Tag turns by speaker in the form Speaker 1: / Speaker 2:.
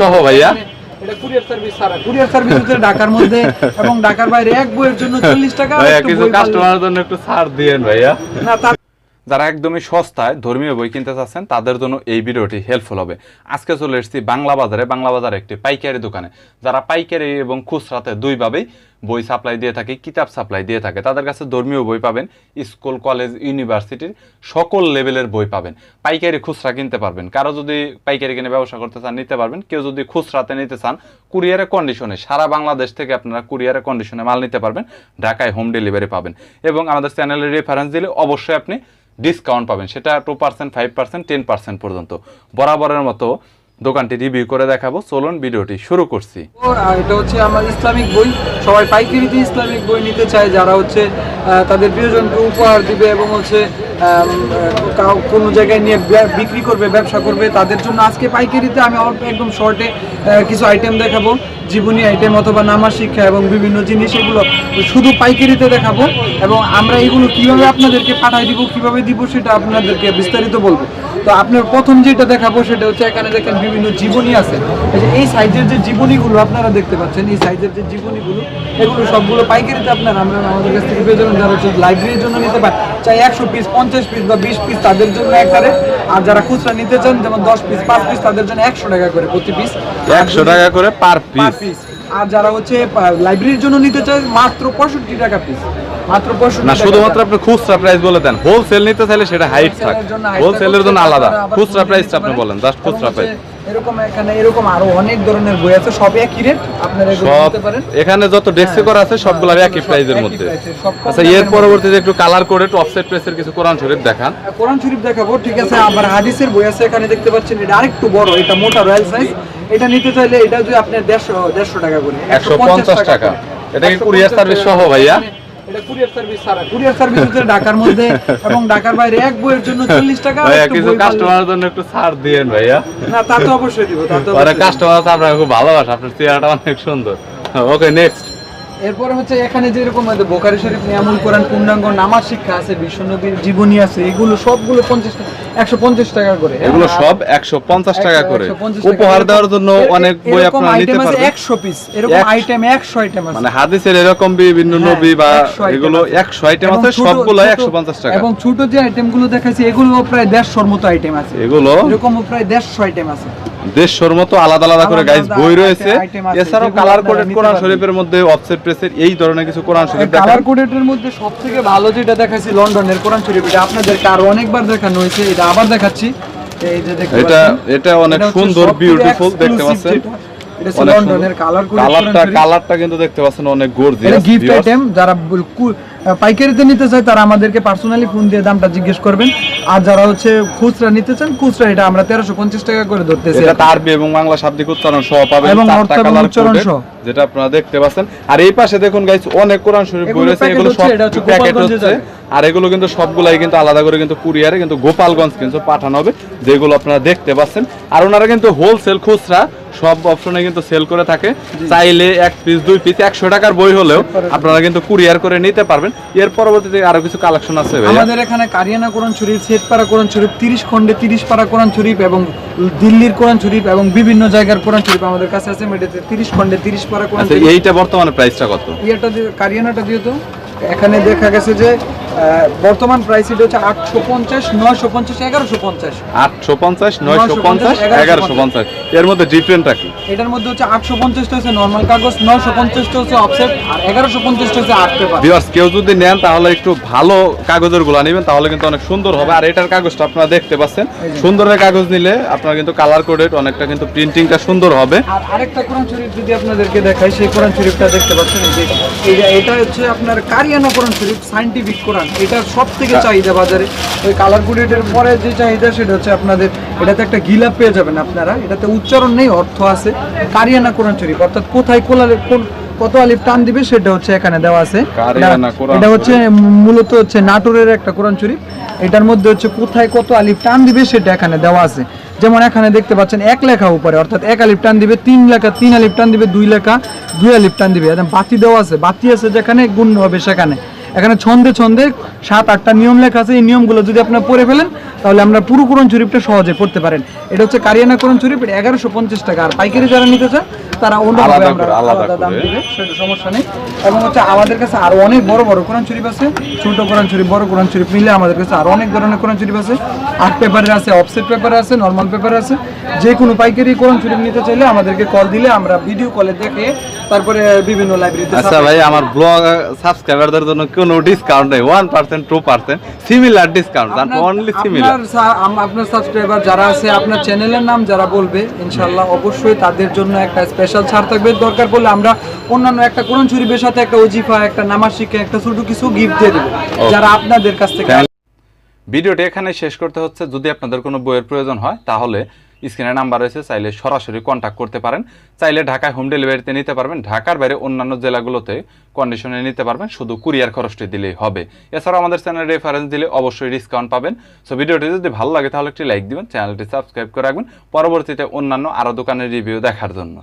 Speaker 1: সহ ভাইয়া।
Speaker 2: এটা কুরিয়ার সার্ভিস সারা কুরিয়ার সার্ভিস হচ্ছে ঢাকার মধ্যে এবং ঢাকার বাইরে এক বইয়ের জন্য চল্লিশ টাকা
Speaker 1: ভাইয়া কিছু কাস্টমারের জন্য একটু ছাড় দিয়েন ভাইয়া।
Speaker 2: না
Speaker 1: যারা একদমই সস্তায় ধর্মীয় বই কিনতে চাচ্ছেন, তাদের জন্য এই ভিডিওটি হেল্পফুল হবে। আজকে চলে এসেছি বাংলা বাজারে। বাংলা বাজারে একটি পাইকারি দোকানে। যারা পাইকারি এবং খুচরাতে দুইভাবেই বই সাপ্লাই দিয়ে থাকে, কিতাব সাপ্লাই দিয়ে থাকে, তাদের কাছে ধর্মীয় বই পাবেন, স্কুল কলেজ ইউনিভার্সিটির সকল লেভেলের বই পাবেন। পাইকারি খুচরা কিনতে পারবেন। কারও যদি পাইকারি কিনে ব্যবসা করতে চান, নিতে পারবেন। কেউ যদি খুচরাতে নিতে চান কুরিয়ারের কন্ডিশনে সারা বাংলাদেশ থেকে আপনারা কুরিয়ারের কন্ডিশনে মাল নিতে পারবেন। ঢাকায় হোম ডেলিভারি পাবেন। এবং আমাদের চ্যানেলের রেফারেন্স দিলে অবশ্যই আপনি ডিসকাউন্ট পাবেন। সেটা two percent five percent ten percent পর্যন্ত। বরাবরের মতো দোকানটি রিভিউ করে দেখাবো। চলুন ভিডিওটি শুরু করছি।
Speaker 2: এটা হচ্ছে আমার ইসলামিক বই। সবাই পাইকারিতে ইসলামিক বই নিতে চায়, যারা হচ্ছে তাদের প্রিয়জনকে উপহার দিবে এবং হচ্ছে কোনো জায়গায় নিয়ে বিক্রি করবে, ব্যবসা করবে, তাদের জন্য আজকে পাইকারিতে আমি অল্প একদম শর্টে কিছু আইটেম দেখাবো। জীবনী আইটেম অথবা নামাজ শিক্ষা এবং বিভিন্ন জিনিস এগুলো শুধু পাইকারিতে দেখাবো এবং আমরা এগুলো কীভাবে আপনাদেরকে পাঠাই দিব, কীভাবে দিব সেটা আপনাদেরকে বিস্তারিত বলব। তো আপনার প্রথম যেটা দেখাবো সেটা হচ্ছে এখানে দেখেন বিভিন্ন জীবনী আছে। এই এই সাইজের যে জীবনীগুলো আপনারা দেখতে পাচ্ছেন, এই সাইজের যে জীবনীগুলো, এগুলো সবগুলো পাইকারিতে আপনারা আমরা আমাদের কাছ থেকে পেয়ে যাবেন যারা হচ্ছে লাইব্রেরির জন্য নিতে পারেন, চাই একশো পিস পঞ্চাশ পিস বা বিশ পিস তাদের জন্য একবারে আর যারা খুচরা নিতে চান যেমন দশ পিস পাঁচ পিস তাদের জন্য একশো টাকা করে প্রতি পিস
Speaker 1: একশো টাকা করে পার পিস
Speaker 2: আর যারা হচ্ছে লাইব্রেরির জন্য নিতে চায় মাত্র পঁয়ষট্টি টাকা পিস মাত্র
Speaker 1: না শুধুমাত্র আপনি খুচরা প্রাইস বলে দেন। হোলসেল নিতে চাইলে সেটা হাইট থাক।
Speaker 2: Wholesale-এর জন্য height
Speaker 1: হোলসেলের জন্য আলাদা। খুচরা
Speaker 2: খুচরা
Speaker 1: প্রাইসটা আপনি বলেন জাস্ট খুচরা প্রাইস
Speaker 2: এরকম এখানে এরকম আরও অনেক ধরনের বই আছে সব একই রেট আপনারা নিতে পারেন।
Speaker 1: এখানে যত ডেস্কে করা আছে সবগুলো
Speaker 2: হ্যাঁ,
Speaker 1: একই
Speaker 2: সব
Speaker 1: প্রাইসের মধ্যে। আচ্ছা এর পরবর্তীতে একটু কালার করে একটু অফসেট প্রেসের কিছু কোরআন শরীফ দেখান।
Speaker 2: কোরআন শরীফ দেখাবো ঠিক আছে আবার হাদিসের বই আছে এখানে দেখতে পাচ্ছেন এটা আরেকটু বড় এটা মোটা রয়্যাল সাইজ এটা নিতে চাইলে এটা যদি আপনার দেড়শো দেড়শো টাকা করে
Speaker 1: একশো পঞ্চাশ টাকা এটা কি কুরিয়ার সার্ভিস সহ ভাইয়া?
Speaker 2: এটা কুরিয়ার সার্ভিস সারা কুরিয়ার সার্ভিস হচ্ছে ঢাকার মধ্যে এবং ঢাকার বাইরে এক বইয়ের জন্য চল্লিশ টাকা আর
Speaker 1: কিছু কাস্টমারের জন্য একটু ছাড় দিয়েন ভাইয়া।
Speaker 2: না তা তো অবশ্যই দিব তা তো।
Speaker 1: কাস্টমার খুব ভালোবাসে আপনার চেহারাটা অনেক সুন্দর। ওকে নেক্সট
Speaker 2: এরপরে হচ্ছে এখানে যেরকম বোখারি শরীফ নিয়ামুল কোরআন পূর্ণাঙ্গ নামাজ শিক্ষা আছে বিশ্বনবীর জীবনী আছে এগুলো সবগুলো পঞ্চাশ একশো পঞ্চাশ টাকা করে।
Speaker 1: এগুলো সব একশো পঞ্চাশ টাকা করে। উপহার দেওয়ার জন্য অনেক বই আপনারা নিতে পারবেন।
Speaker 2: 100 পিস এরকম আইটেম 100 আইটেম আছে।
Speaker 1: মানে হাদিসের এরকম বিভিন্ন
Speaker 2: হ্যাঁ,
Speaker 1: নবী বা এগুলো একশো আইটেম আছে সবগুলো একশো পঞ্চাশ টাকা।
Speaker 2: এবং ছোট যে আইটেমগুলো দেখাচ্ছি এগুলো প্রায় দেড়শোর মতো আইটেম আছে।
Speaker 1: এগুলো?
Speaker 2: এরকম প্রায় দেড়শো আইটেম আছে।
Speaker 1: দেড়শোর মতো আলাদা আলাদা করে গাইজ বই রয়েছে। এছাড়াও কালার কোডেড কোরআন শরীফের মধ্যে অফসেট প্রেসের এই ধরনের কিছু কোরআন শরীফ
Speaker 2: কালার কোডেটের মধ্যে সব থেকে ভালো যেটা দেখাচ্ছি লন্ডনের কোরআন শরীফ এটা আপনাদেরকে আরও অনেকবার দেখানো হয়েছে এটা আবার দেখাচ্ছি। এই যে দেখতে
Speaker 1: এটা এটা অনেক সুন্দর বিউটিফুল দেখতে পাচ্ছেন।
Speaker 2: এটা লন্ডনের কালার
Speaker 1: কালারটা কালারটা কিন্তু দেখতে পাচ্ছেন অনেক গর্জিয়াস
Speaker 2: গিফট আইটেম যারা পাইকারিতে নিতে চায় তারা আমাদেরকে পার্সোনালি ফোন দিয়ে দামটা জিজ্ঞেস করবেন। আর যারা হচ্ছে খুচরা নিতে চান খুচরা এটা আমরা তেরোশো পঞ্চাশ টাকা করে ধরতেছি
Speaker 1: এটা আরবি এবং বাংলা শাব্দিক উচ্চারণ সহ পাবেন
Speaker 2: এবং উচ্চারণ সহ।
Speaker 1: যেটা আপনারা দেখতে পাচ্ছেন। আর এই পাশে দেখুন গাইস অনেক কোরআন শরীফ বই রয়েছে এগুলো সব প্যাকেট হচ্ছে আর এগুলো কিন্তু সবগুলাই কিন্তু আলাদা করে কিন্তু কুরিয়ারে কিন্তু গোপালগঞ্জ কিন্তু পাঠানো হবে যেগুলো আপনারা দেখতে পাচ্ছেন। আর ওনারা কিন্তু হোলসেল খুচরা সব অপশনে কিন্তু সেল করে থাকে। চাইলে এক পিস দুই পিস একশো টাকার বই হলেও আপনারা কিন্তু কুরিয়ার করে নিতে পারবেন। এর পরবর্তীতে আরও কিছু কালেকশন আছে
Speaker 2: আমাদের এখানে কারিয়ানা কোরআন শরীফ পাড়া কোরআন শরীফ তিরিশ খন্ডে তিরিশ পাড়া কোরআন শরীফ এবং দিল্লির কোরআন শরীফ এবং বিভিন্ন জায়গার কোরআন শরীফ আমাদের কাছে আছে মেডিতে তিরিশ খন্ডে তিরিশ পাড়া কোরআন
Speaker 1: আচ্ছা এইটা বর্তমানে প্রাইসটা কত?
Speaker 2: ইয়েটা কারিয়ানাটা যেহেতু তো। এখানে দেখা গেছে যে বর্তমান প্রাইস এটা হচ্ছে আটশো পঞ্চাশ নয়শো পঞ্চাশ এগারোশো পঞ্চাশ।
Speaker 1: আটশো পঞ্চাশ নয়শো পঞ্চাশ এগারোশো পঞ্চাশ। এর মধ্যে ডিফারেন্টটা কি?
Speaker 2: এটার মধ্যে হচ্ছে আটশো পঞ্চাশটা হচ্ছে নর্মাল কাগজ নয়শো পঞ্চাশটা হচ্ছে অফসেট আর এগারোশো পঞ্চাশটা হচ্ছে আর্ট পেপার
Speaker 1: ভিউয়ার্স কেউ যদি নেন তাহলে একটু ভালো কাগজেরগুলা নেবেন তাহলে কিন্তু অনেক সুন্দর হবে। আর এটার কাগজটা আপনারা দেখতে পাচ্ছেন। সুন্দরের কাগজ নিলে আপনারা কিন্তু কালার কোডেড অনেকটা কিন্তু প্রিন্টিংটা সুন্দর হবে।
Speaker 2: আর আরেকটা কোরআন শরীফ যদি আপনাদেরকে দেখাই সেই কোরআন শরীফটা দেখতে পাচ্ছেন এই যে এটা হচ্ছে আপনার কারিয়ানা কোরআন শরীফ সাইন্টিফিক কোরআন এটা সব থেকে চাহিদা বাজারে। ওই কালার কোডেটের পরে যে চাহিদা সেটা হচ্ছে আপনাদের এটাতে একটা গিলাপ পেয়ে যাবেন আপনারা। এটাতে উচ্চারণ নেই অর্থ আছে। কারিয়ানা কোরআন শরীফ অর্থাৎ কোথায় কোলালে কোন কত আলিফ টান দিবে সেটা হচ্ছে এখানে দেওয়া আছে।
Speaker 1: কারিয়ানা
Speaker 2: এটা-
Speaker 1: কোরআন
Speaker 2: এটা হচ্ছে মূলত হচ্ছে নাটোরের একটা কোরআন শরীফ এটার মধ্যে হচ্ছে কোথায় কত আলিফ টান দিবে সেটা এখানে দেওয়া আছে। যেমন এখানে দেখতে পাচ্ছেন এক লেখা উপরে, অর্থাৎ এক আলিফ টান দিবে তিন লেখা, তিন আলিফ টান দিবে দুই লেখা, দুই আলিফ টান দিবে। একদম বাতি দেওয়া আছে, বাতি আছে যেখানে, গুণ হবে সেখানে। এখানে ছন্দে ছন্দে সাত, আটটা নিয়ম লেখা আছে, এই নিয়মগুলো যদি আপনার পড়ে ফেলেন, তাহলে আমরা পুরো কোরআন শরীফটা সহজে পড়তে পারেন। এটা হচ্ছে কারিয়ানা কোরআন শরীফ এগারোশো পঞ্চাশ টাকা। আর পাইকারি যারা নিতে চায় তারা অন্যভাবে
Speaker 1: আলাদা
Speaker 2: আমরা
Speaker 1: আলাদা
Speaker 2: আলাদা দাম। দিবে সেটা সমস্যা নেই। এবং হচ্ছে আমাদের কাছে আরও অনেক বড় বড় কোরআন শরীফ আছে ছোট কোরআন শরীফ বড় কোরআন শরীফ মিলে আমাদের কাছে আরও অনেক ধরনের কোরআন শরীফ আছে। আর্ট পেপারের আছে অফসেট পেপারে আছে নর্মাল পেপারে আছে। যে কোনো পাইকারি কোরআন শরীফ নিতে চাইলে আমাদেরকে কল দিলে আমরা ভিডিও কলে দেখে তারপরে বিভিন্ন লাইব্রেরিতে
Speaker 3: আচ্ছা ভাই আমার ব্লগ সাবস্ক্রাইবারদের জন্য কোনো ডিসকাউন্ট নেই। One percent two percent similar discount only similar
Speaker 2: আপনার আপনার সাবস্ক্রাইবার যারা আছে আপনার চ্যানেলের নাম যারা বলবে ইনশাল্লাহ অবশ্যই তাদের জন্য একটা স্পেশাল ছাড় থাকবে। দরকার পড়লে আমরা অন্যান্য একটা কোরআন শরীফের সাথে একটা ওজিফা একটা নামাজ শিক্ষা একটা ছোট কিছু গিফট দিয়ে দেবো যারা আপনাদের কাছ থেকে
Speaker 1: ভিডিওটি এখানে শেষ করতে হচ্ছে। যদি আপনাদের কোনো বইয়ের প্রয়োজন হয় তাহলে স্ক্রিনে নাম্বার রয়েছে চাইলে সরাসরি কন্ট্যাক্ট করতে পারেন। চাইলে ঢাকায় হোম ডেলিভারিতে নিতে পারবেন। ঢাকার বাইরে অন্যান্য জেলাগুলোতে কন্ডিশনে নিতে পারবেন। শুধু কুরিয়ার খরচটি দিলেই হবে। এছাড়াও আমাদের চ্যানেল রেফারেন্স দিলে অবশ্যই ডিসকাউন্ট পাবেন। সো ভিডিওটি যদি ভালো লাগে তাহলে একটি লাইক দিবেন। চ্যানেলটি সাবস্ক্রাইব করে রাখবেন। পরবর্তীতে অন্যান্য আরও দোকানের রিভিউ দেখার জন্য।